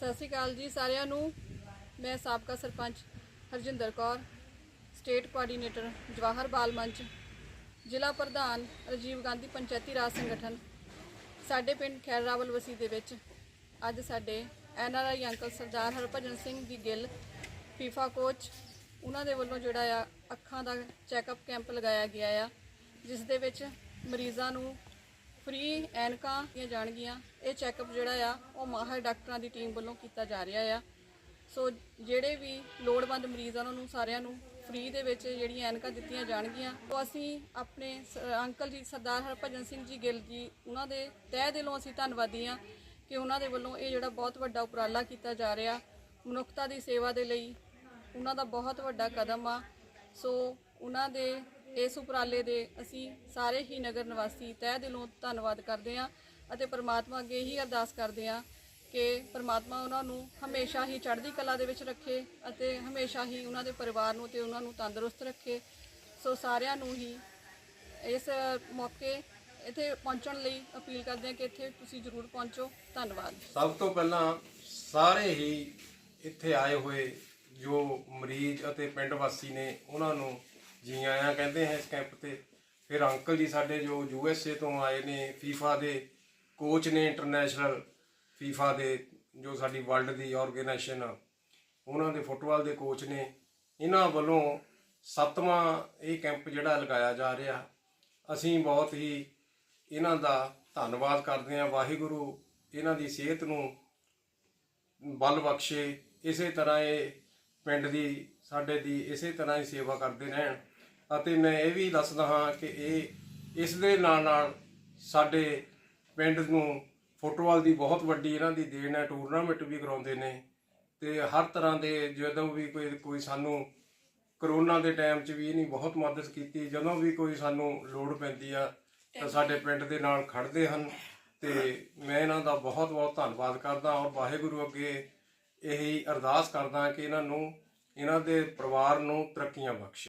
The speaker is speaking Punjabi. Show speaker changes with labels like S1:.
S1: ਸਤਿ ਸ਼੍ਰੀ ਅਕਾਲ ਜੀ ਸਾਰਿਆਂ ਨੂੰ। ਮੈਂ ਸਾਬਕਾ ਸਰਪੰਚ ਹਰਜਿੰਦਰ ਕੌਰ, ਸਟੇਟ ਕੋਆਰਡੀਨੇਟਰ ਜਵਾਹਰ ਬਾਲ ਮੰਚ, ਜ਼ਿਲ੍ਹਾ ਪ੍ਰਧਾਨ ਰਾਜੀਵ ਗਾਂਧੀ ਪੰਚਾਇਤੀ ਰਾਜ ਸੰਗਠਨ, ਸਾਡੇ ਪਿੰਡ ਖੈਰ ਰਾਵਲ ਵਸੀ ਦੇ ਵਿੱਚ ਅੱਜ ਸਾਡੇ N R I uncle Sardar Harbhajan Singh the Gill, FIFA coach, ਉਹਨਾਂ ਦੇ ਵੱਲੋਂ ਜਿਹੜਾ ਆ ਅੱਖਾਂ ਦਾ ਚੈੱਕਅਪ ਕੈਂਪ ਲਗਾਇਆ ਗਿਆ ਆ, ਜਿਸ ਦੇ ਵਿੱਚ ਮਰੀਜ਼ਾਂ ਨੂੰ ਫ੍ਰੀ ਐਨਕਾਂ ਦੀਆਂ ਜਾਣਗੀਆਂ। ਇਹ ਚੈੱਕਅਪ ਜਿਹੜਾ ਆ, ਉਹ ਮਾਹਰ ਡਾਕਟਰਾਂ ਦੀ ਟੀਮ ਵੱਲੋਂ ਕੀਤਾ ਜਾ ਰਿਹਾ ਆ। ਸੋ ਜਿਹੜੇ ਵੀ ਲੋੜਵੰਦ ਮਰੀਜ਼ ਆ, ਉਹਨਾਂ ਨੂੰ ਸਾਰਿਆਂ ਨੂੰ ਫ੍ਰੀ ਦੇ ਵਿੱਚ ਜਿਹੜੀਆਂ ਐਨਕਾਂ ਦਿੱਤੀਆਂ ਜਾਣਗੀਆਂ। ਉਹ ਅਸੀਂ ਆਪਣੇ ਸ- ਅੰਕਲ ਜੀ ਸਰਦਾਰ ਹਰਭਜਨ ਸਿੰਘ ਜੀ ਗਿੱਲ ਜੀ, ਉਹਨਾਂ ਦੇ ਤਹਿ ਦਿਲੋਂ ਅਸੀਂ ਧੰਨਵਾਦੀ ਆ ਕਿ ਉਹਨਾਂ ਦੇ ਵੱਲੋਂ ਇਹ ਜਿਹੜਾ ਬਹੁਤ ਵੱਡਾ ਉਪਰਾਲਾ ਕੀਤਾ ਜਾ ਰਿਹਾ। ਮਨੁੱਖਤਾ ਦੀ ਸੇਵਾ ਦੇ ਲਈ ਉਹਨਾਂ ਦਾ ਬਹੁਤ ਵੱਡਾ ਕਦਮ ਆ। ਸੋ ਉਹਨਾਂ ਦੇ ਇਸ ਉਪਰਾਲੇ ਦੇ ਅਸੀਂ ਸਾਰੇ ਹੀ ਨਗਰ ਨਿਵਾਸੀ ਤਹਿ ਦਿਲੋਂ ਧੰਨਵਾਦ ਕਰਦੇ ਹਾਂ ਅਤੇ ਪ੍ਰਮਾਤਮਾ ਅੱਗੇ ਇਹੀ ਅਰਦਾਸ ਕਰਦੇ ਹਾਂ ਕਿ ਪ੍ਰਮਾਤਮਾ ਉਹਨਾਂ ਨੂੰ ਹਮੇਸ਼ਾ ਹੀ ਚੜ੍ਹਦੀ ਕਲਾ ਦੇ ਵਿੱਚ ਰੱਖੇ ਅਤੇ ਹਮੇਸ਼ਾ ਹੀ ਉਹਨਾਂ ਦੇ ਪਰਿਵਾਰ ਨੂੰ ਤੇ ਉਹਨਾਂ ਨੂੰ ਤੰਦਰੁਸਤ ਰੱਖੇ। ਸੋ ਸਾਰਿਆਂ ਨੂੰ ਹੀ ਇਸ ਮੌਕੇ ਇੱਥੇ ਪਹੁੰਚਣ ਲਈ ਅਪੀਲ ਕਰਦੇ ਹਾਂ ਕਿ ਇੱਥੇ ਤੁਸੀਂ ਜ਼ਰੂਰ ਪਹੁੰਚੋ। ਧੰਨਵਾਦ।
S2: ਸਭ ਤੋਂ ਪਹਿਲਾਂ ਸਾਰੇ ਹੀ ਇੱਥੇ ਆਏ ਹੋਏ ਜੋ ਮਰੀਜ਼ ਅਤੇ ਪਿੰਡ ਵਾਸੀ ਨੇ ਉਹਨਾਂ ਨੂੰ ਜੀ ਆਇਆਂ ਕਹਿੰਦੇ ਹੈ ਇਸ ਕੈਂਪ ਤੇ। ਫਿਰ ਅੰਕਲ ਜੀ ਸਾਡੇ ਜੋ ਯੂ ਐੱਸ ਏ ਤੋਂ ਆਏ ਨੇ ਫੀਫਾ ਦੇ ਕੋਚ ਨੇ ਇੰਟਰਨੈਸ਼ਨਲ ਫੀਫਾ ਦੇ ਜੋ ਸਾਡੀ ਵਰਲਡ ਦੀ ਆਰਗੇਨਾਈਜੇਸ਼ਨ ਆ, ਉਹਨਾਂ ਦੇ ਫੁੱਟਬਾਲ ਦੇ ਕੋਚ ਨੇ, ਇਹਨਾਂ ਵੱਲੋਂ ਸੱਤਵਾਂ ਇਹ ਕੈਂਪ ਜਿਹੜਾ ਲਗਾਇਆ ਜਾ ਰਿਹਾ। ਅਸੀਂ ਬਹੁਤ ਹੀ ਇਹਨਾਂ ਦਾ ਧੰਨਵਾਦ ਕਰਦੇ ਹਾਂ। ਵਾਹਿਗੁਰੂ ਇਹਨਾਂ ਦੀ ਸਿਹਤ ਨੂੰ ਬਲ ਬਖਸ਼ੇ। ਇਸੇ ਤਰ੍ਹਾਂ ਇਹ ਪਿੰਡ ਦੀ, ਸਾਡੇ ਦੀ ਇਸੇ ਤਰ੍ਹਾਂ ਹੀ ਸੇਵਾ ਕਰਦੇ ਰਹਿਣ। ਅਤੇ ਮੈਂ ਇਹ ਵੀ ਦੱਸਦਾ ਹਾਂ ਕਿ ਇਹ, ਇਸ ਦੇ ਨਾਲ ਨਾਲ ਸਾਡੇ ਪਿੰਡ ਨੂੰ ਫੁੱਟਬਾਲ ਦੀ ਬਹੁਤ ਵੱਡੀ ਇਹਨਾਂ ਦੀ ਦੇਣ ਹੈ ਟੂਰਨਾਮੈਂਟ ਵੀ ਕਰਾਉਂਦੇ ਨੇ ਤੇ ਹਰ ਤਰ੍ਹਾਂ ਦੇ ਜਦੋਂ ਵੀ ਕੋਈ ਕੋਈ ਸਾਨੂੰ ਕਰੋਨਾ ਦੇ ਟਾਈਮ 'ਚ ਵੀ ਇਹਨੀ ਬਹੁਤ ਮਦਦ ਕੀਤੀ, ਜਦੋਂ ਵੀ ਕੋਈ ਸਾਨੂੰ ਲੋੜ ਪੈਂਦੀ ਆ ਤਾਂ ਸਾਡੇ ਪਿੰਡ ਦੇ ਨਾਲ ਖੜਦੇ ਹਨ ਤੇ ਮੈਂ ਇਹਨਾਂ ਦਾ ਬਹੁਤ ਬਹੁਤ ਧੰਨਵਾਦ ਕਰਦਾ ਔਰ ਵਾਹਿਗੁਰੂ ਅੱਗੇ ਇਹੀ ਅਰਦਾਸ ਕਰਦਾ ਕਿ ਇਹਨਾਂ ਨੂੰ, ਇਹਨਾਂ ਦੇ ਪਰਿਵਾਰ ਨੂੰ ਤਰੱਕੀਆਂ ਬਖਸ਼ੇ।